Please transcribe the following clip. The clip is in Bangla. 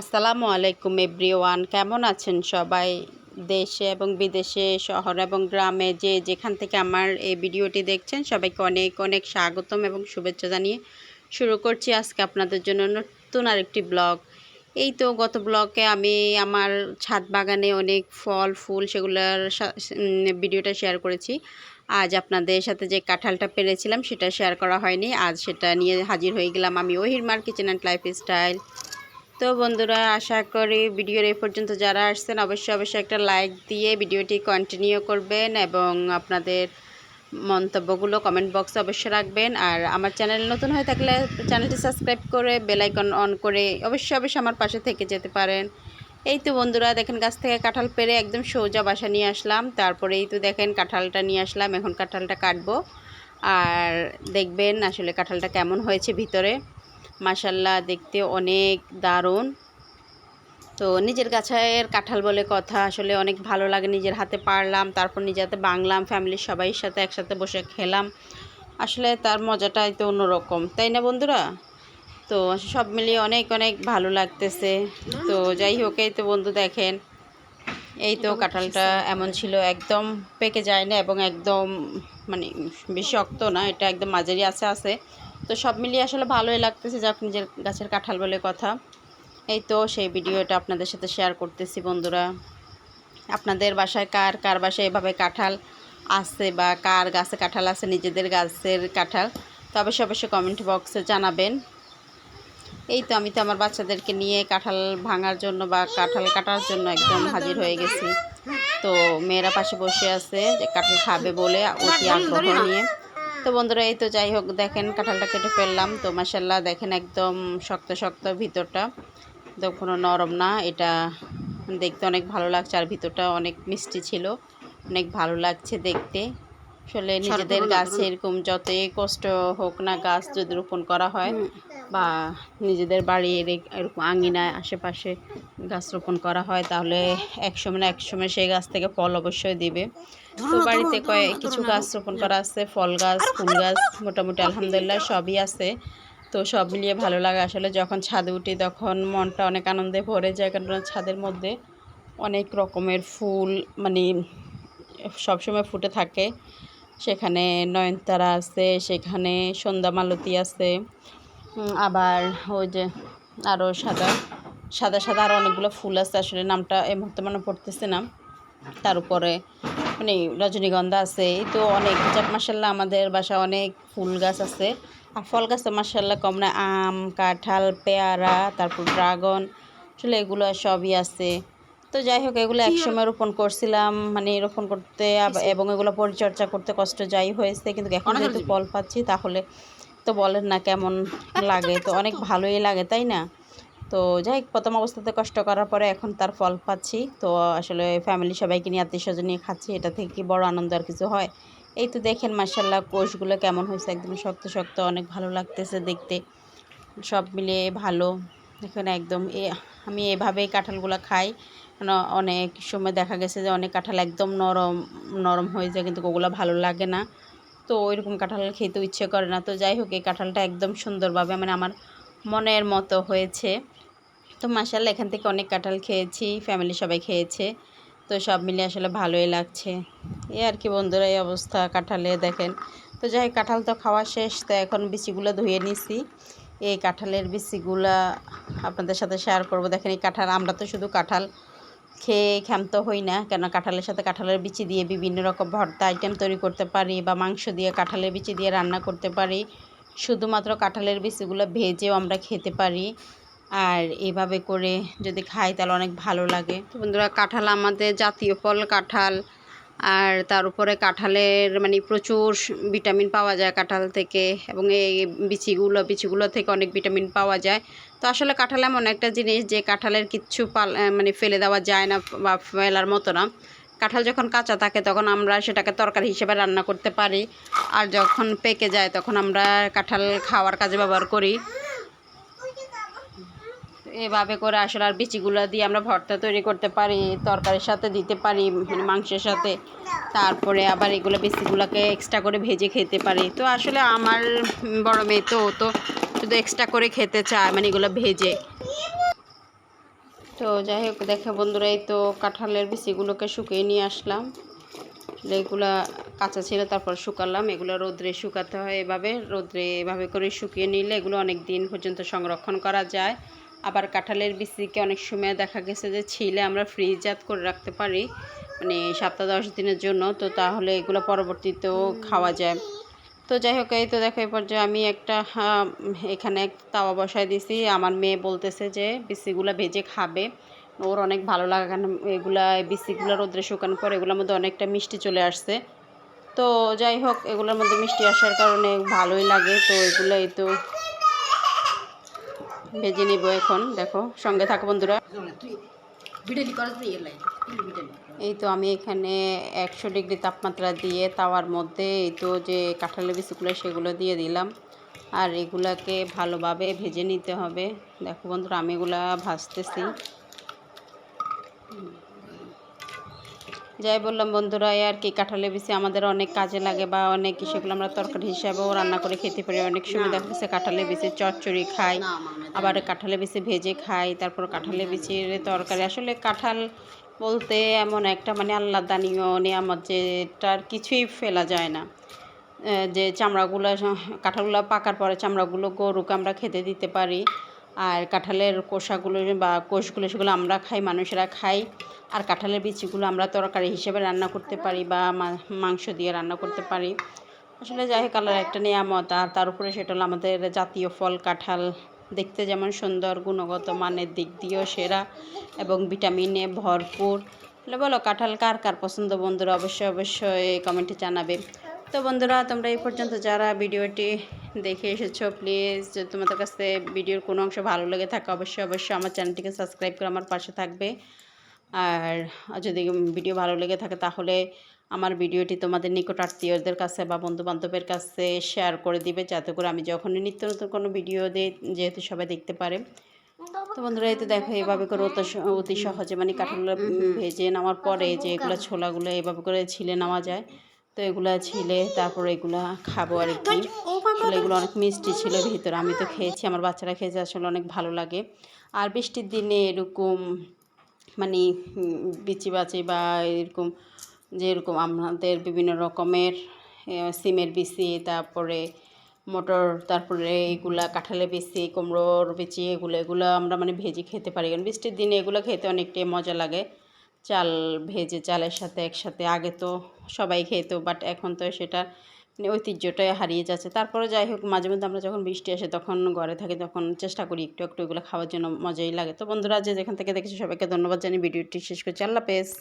আসসালামু আলাইকুম, এভরিওয়ান। কেমন আছেন সবাই? দেশে এবং বিদেশে, শহর এবং গ্রামে যে যেখান থেকে আমার এই ভিডিওটি দেখছেন, সবাইকে অনেক অনেক স্বাগতম এবং শুভেচ্ছা জানিয়ে শুরু করছি আজকে আপনাদের জন্য নতুন আরেকটি ব্লগ। এই তো গত ব্লগে আমি আমার ছাদ বাগানে অনেক ফল, ফুল সেগুলোর ভিডিওটা শেয়ার করেছি। আজ আপনাদের সাথে যে কাঁঠালটা পেরেছিলাম, সেটা শেয়ার করা হয়নি। আজ সেটা নিয়ে হাজির হয়ে গেলাম আমি ওহিরমার কিচেন অ্যান্ড লাইফ স্টাইল তো বন্ধুরা, আশা করি ভিডিওর এই পর্যন্ত যারা আসছেন, অবশ্যই অবশ্যই একটা লাইক দিয়ে ভিডিওটি কন্টিনিউ করবেন এবং আপনাদের মন্তব্যগুলো কমেন্ট বক্সে অবশ্যই রাখবেন। আর আমার চ্যানেল নতুন হয়ে থাকলে চ্যানেলটি সাবস্ক্রাইব করে বেল আইকন অন করে অবশ্যই অবশ্যই আমার পাশে থেকে যেতে পারেন। এই তো বন্ধুরা, দেখেন গাছ থেকে কাঁঠাল পেরে একদম সোজা বাসা নিয়ে আসলাম। তারপরে এই তো দেখেন কাঁঠালটা নিয়ে আসলাম, এখন কাঁঠালটা কাটবো। আর দেখবেন আসলে কাঁঠালটা কেমন হয়েছে ভিতরে। মাসাল্লাহ দেখতে অনেক দারুণ। তো নিজের গাছের কাঁঠাল বলে কথা, আসলে অনেক ভালো লাগে নিজের হাতে পারলাম, তারপর নিজের হাতে বাংলাম ফ্যামিলির সবাই সাথে একসাথে বসে খেলাম। আসলে তার মজাটাই তো অন্যরকম, তাই না বন্ধুরা? তো সব মিলিয়ে অনেক অনেক ভালো লাগতেছে। তো যাই হোক, এই তো বন্ধু দেখেন, এই তো কাঁঠালটা এমন ছিল, একদম পেকে যায় না এবং একদম মানে বেশি শক্ত না, এটা একদম মাঝারি আছে আছে। তো সব মিলিয়ে আসলে ভালোই লাগতেছে যে আপনি নিজের গাছের কাঁঠাল বলে কথা। এই তো সেই ভিডিওটা আপনাদের সাথে শেয়ার করতেছি বন্ধুরা। আপনাদের বাসায় কার কার বাসায় এভাবে কাঁঠাল আছে বা কার গাছে কাঁঠাল আছে নিজেদের গাছের কাঁঠাল? তো অবশ্যই অবশ্যই কমেন্ট বক্সে জানাবেন। এই তো আমি তো আমার বাচ্চাদেরকে নিয়ে কাঁঠাল ভাঙার জন্য বা কাঁঠাল কাটার জন্য একদম হাজির হয়ে গেছি। তো মেয়েরা পাশে বসে আছে যে কাঁঠাল খাবে বলে অতি আগ্রহ নিয়ে। তো বন্ধুরা এই তো যাই হোক দেখেন কাঁঠালটা কেটে ফেললাম। তো মাসাল্লাহ দেখেন একদম শক্ত শক্ত ভিতরটা। তো কোনো নরম না এটা দেখতে অনেক ভালো লাগছে আর ভিতরটা অনেক মিষ্টি ছিল অনেক ভালো লাগছে দেখতে। আসলে নিজেদের গাছে এরকম যতই কষ্ট হোক না গাছ যদি রোপণ করা হয় বা নিজেদের বাড়ির এরকম আঙিনায় আশেপাশে গাছ রোপণ করা হয় তাহলে এক সময় না এক সময় সেই গাছ থেকে ফল অবশ্যই দিবে। তো বাড়িতে কয়েক কিছু গাছ রোপণ করা আছে ফল গাছ ফুল গাছ মোটামুটি আলহামদুলিল্লাহ সবই আছে। তো সব মিলিয়ে ভালো লাগে আসলে যখন ছাদে উঠি তখন মনটা অনেক আনন্দে ভরে যায় কারণ ছাদের মধ্যে অনেক রকমের ফুল মানে সবসময় ফুটে থাকে। সেখানে নয়নতারা আছে সেখানে সন্ধ্যা মালতী আছে। আবার ওই যে আরও সাদা সাদা সাদা আরও অনেকগুলো ফুল আছে আসলে নামটা এই মুহূর্তে মনে পড়তেছে না। তার উপরে মানে রজনীগন্ধা আছে এই তো অনেক যাক মাসাল্লাহ আমাদের বাসায় অনেক ফুল গাছ আছে। আর ফল গাছ তো মাসাল্লাহ কম না আম কাঁঠাল পেয়ারা তারপর ড্রাগন আসলে এগুলো সবই আছে। তো যাই হোক এগুলো একসময় রোপণ করছিলাম মানে রোপণ করতে এবং এগুলো পরিচর্যা করতে কষ্ট যাই হয়েছে কিন্তু এখন যেহেতু ফল পাচ্ছি তাহলে তো বলেন না কেমন লাগে। তো অনেক ভালোই লাগে, তাই না? তো যাই প্রথম অবস্থাতে কষ্ট করার পরে এখন তার ফল পাচ্ছি। তো আসলে ফ্যামিলি সবাইকে নিয়ে আত্মীয় স্বজন নিয়ে খাচ্ছি। এটা থেকে কি বড় আনন্দ আর কিছু হয়। এই তো দেখেন মার্শাল্লাহ কোষগুলো কেমন হয়েছে? একদম শক্ত শক্ত, অনেক ভালো লাগতেছে দেখতে। সব মিলিয়ে ভালো। এখানে একদম এ, আমি এভাবেই কাঁঠালগুলো খাই। অনেক সময় দেখা গেছে যে, অনেক কাঁঠাল একদম নরম নরম হয়ে যায়, কিন্তু ওগুলো ভালো লাগে না। তো ওইরকম কাঁঠাল খেতে ইচ্ছে করে না। তো যাই হোক, এই কাঁঠালটা একদম সুন্দরভাবে মানে আমার মনের মতো হয়েছে। তো মাসাল্লাহ এখান থেকে অনেক কাঁঠাল খেয়েছি ফ্যামিলি সবাই খেয়েছে। তো সব মিলে আসলে ভালোই লাগছে। এই আর কি বন্ধুরা, এই অবস্থা কাঁঠালে দেখেন। তো যাই কাঁঠাল তো খাওয়া শেষ, তো এখন বিচিগুলো ধুয়ে নিছি। এই কাঁঠালের বিচিগুলা আপনাদের সাথে শেয়ার করব। দেখেন এই কাঁঠাল, আমরা তো শুধু কাঁঠাল খেয়ে ক্ষান্ত হই না কেন কাঁঠালের সাথে কাঁঠালের বিচি দিয়ে বিভিন্ন রকম ভর্তা আইটেম তৈরি করতে পারি বা মাংস দিয়ে কাঁঠালের বিচি দিয়ে রান্না করতে পারি। শুধুমাত্র কাঁঠালের বিচিগুলো ভেজেও আমরা খেতে পারি। আর এভাবে করে যদি খাই তাহলে অনেক ভালো লাগে। বন্ধুরা, কাঁঠাল আমাদের জাতীয় ফল কাঁঠাল। আর তার উপরে কাঁঠালের মানে প্রচুর ভিটামিন পাওয়া যায় কাঁঠাল থেকে এবং এই বিচিগুলো বিচিগুলো থেকে অনেক ভিটামিন পাওয়া যায়। তো আসলে কাঁঠাল এমন একটা জিনিস যে কাঁঠালের কিচ্ছু পাল মানে ফেলে দেওয়া যায় না বা ফেলার মতো না। কাঁঠাল যখন কাঁচা থাকে তখন আমরা সেটাকে তরকারি হিসেবে রান্না করতে পারি। আর যখন পেকে যায় তখন আমরা কাঁঠাল খাওয়ার কাজে ব্যবহার করি। এভাবে করে আসলে আর বিচিগুলো দিয়ে আমরা ভর্তা তৈরি করতে পারি, তরকারির সাথে দিতে পারি মানে মাংসের সাথে। তারপরে আবার এগুলো বিচিগুলোকে এক্সট্রা করে ভেজে খেতে পারি। তো আসলে আমার বড় মেয়ে তো তো শুধু এক্সট্রা করে খেতে চায় মানে এগুলো ভেজে। তো যাই হোক দেখে বন্ধুরা এই তো কাঁঠালের বিচিগুলোকে শুকিয়ে নিয়ে আসলাম। এগুলা কাঁচা ছিল তারপর শুকালাম। এগুলো রোদ্রে শুকাতে হয় এভাবে। রোদ্রে এভাবে করে শুকিয়ে নিলে এগুলো অনেক দিন পর্যন্ত সংরক্ষণ করা যায়। আবার কাঁঠালের বিচিকে অনেক সময় দেখা গেছে যে ছিলে আমরা ফ্রিজাত করে রাখতে পারি মানে সপ্তাহ দশ দিনের জন্য। তো তাহলে এগুলো পরবর্তীতেও খাওয়া যায়। তো যাই হোক এই তো দেখো, এই পর্যায়ে আমি একটা এখানে তাওয়া বসায় দিছি। আমার মেয়ে বলতেছে যে বিচিগুলো ভেজে খাবে। ওর অনেক ভালো লাগা কারণ এগুলা বিচিগুলো রোদ্রে শুকানোর পর এগুলোর মধ্যে অনেকটা মিষ্টি চলে আসছে। তো যাই হোক এগুলোর মধ্যে মিষ্টি আসার কারণে ভালোই লাগে। তো এগুলো এই তো ভেজে নিব এখন। দেখো, সঙ্গে থাকো বন্ধুরা। এই তো আমি এখানে একশো ডিগ্রি তাপমাত্রা দিয়ে তাওয়ার মধ্যে এই তো যে কাঁঠালের বিস্কুটগুলো সেগুলো দিয়ে দিলাম। আর এগুলাকে ভালোভাবে ভেজে নিতে হবে। দেখো বন্ধুরা আমি এগুলা ভাজতেছি। যাই বললাম, বন্ধুরা, এই আর কি কাঁঠালের বিচি আমাদের অনেক কাজে লাগে বা অনেক সেগুলো আমরা তরকারি হিসাবেও রান্না করে খেতে পারি। অনেক সময় দেখা গেছে কাঁঠালের বিচি চচ্চড়ি খাই, আবার কাঁঠালের বিচি ভেজে খাই, তারপর কাঁঠালের বিচির তরকারি। আসলে কাঁঠাল বলতে এমন একটা মানে আল্লাহ দানীয় নিয়ামত যেটার কিছুই ফেলা যায় না। যে চামড়াগুলো কাঁঠালগুলো পাকার পরে চামড়াগুলো গরুকে আমরা খেতে দিতে পারি। আর কাঁঠালের কোষাগুলো বা কোষগুলো সেগুলো আমরা খাই, মানুষেরা খাই আর কাঁঠালের বিচিগুলো আমরা তরকারি হিসেবে রান্না করতে পারি বা মাংস দিয়ে রান্না করতে পারি। আসলে যাই হোক, আল্লাহর একটা নিয়ামত। আর তার উপরে সেটা হলো আমাদের জাতীয় ফল, কাঁঠাল। দেখতে যেমন সুন্দর, গুণগত মানের দিক দিয়েও সেরা এবং ভিটামিনে ভরপুর। বলো, কাঁঠাল কার কার পছন্দ বন্ধুরা? অবশ্যই অবশ্যই কমেন্টে জানাবে। তো বন্ধুরা, তোমরা এই পর্যন্ত যারা ভিডিওটি দেখে এসেছ প্লিজ তোমাদের কাছে ভিডিওর কোনো অংশ ভালো লেগে থাকে, অবশ্যই অবশ্যই আমার চ্যানেলটিকে সাবস্ক্রাইব করে আমার পাশে থাকবে। আর যদি ভিডিও ভালো লেগে থাকে, তাহলে আমার ভিডিওটি তোমাদের নিকট আত্মীয়দের কাছে বা বন্ধু বান্ধবের কাছে শেয়ার করে দিবে, যাতে করে আমি যখনই নিত্য নতুন কোনো ভিডিও দিই, যেহেতু সবাই দেখতে পারে। তো বন্ধুরা, এই তো দেখো, এইভাবে করে অত অতি সহজে মানে কাঁঠালগুলো ভেজে নেওয়ার পরে যে এগুলো ছোলাগুলো এইভাবে করে ছিলে নেওয়া যায়। তো এগুলা ছিলে তারপর এগুলা খাব আর কি। আসলে এগুলো অনেক মিষ্টি ছিল ভিতরে আমি তো খেয়েছি আমার বাচ্চারা খেয়েছে আসলে অনেক ভালো লাগে। আর বৃষ্টির দিনে এরকম মানে বিচি বাচি বা এরকম যে এরকম আমাদের বিভিন্ন রকমের সিমের বিচি তারপরে মটর তারপরে এগুলা কাঁঠালের বিচি কুমড়োর বিচি এগুলো এগুলো আমরা মানে ভেজে খেতে পারি। কারণ বৃষ্টির দিনে এগুলো খেতে অনেকটাই মজা লাগে। চাল ভেজে চালের সাথে একসাথে, আগে তো সবাই খেত বাট এখন তো সেটা ঐতিহ্যটাই হারিয়ে যাচ্ছে। তারপরে যাই হোক, মাঝে মধ্যে আমরা যখন বৃষ্টি আসে তখন ঘরে থাকি, তখন চেষ্টা করি একটু একটু এগুলো খাওয়ার জন্য মজাই লাগে। তো বন্ধুরা যে যেখান থেকে দেখেছি, সবাইকে ধন্যবাদ জানি ভিডিওটি শেষ করছি। আল্লাহ হাফেজ।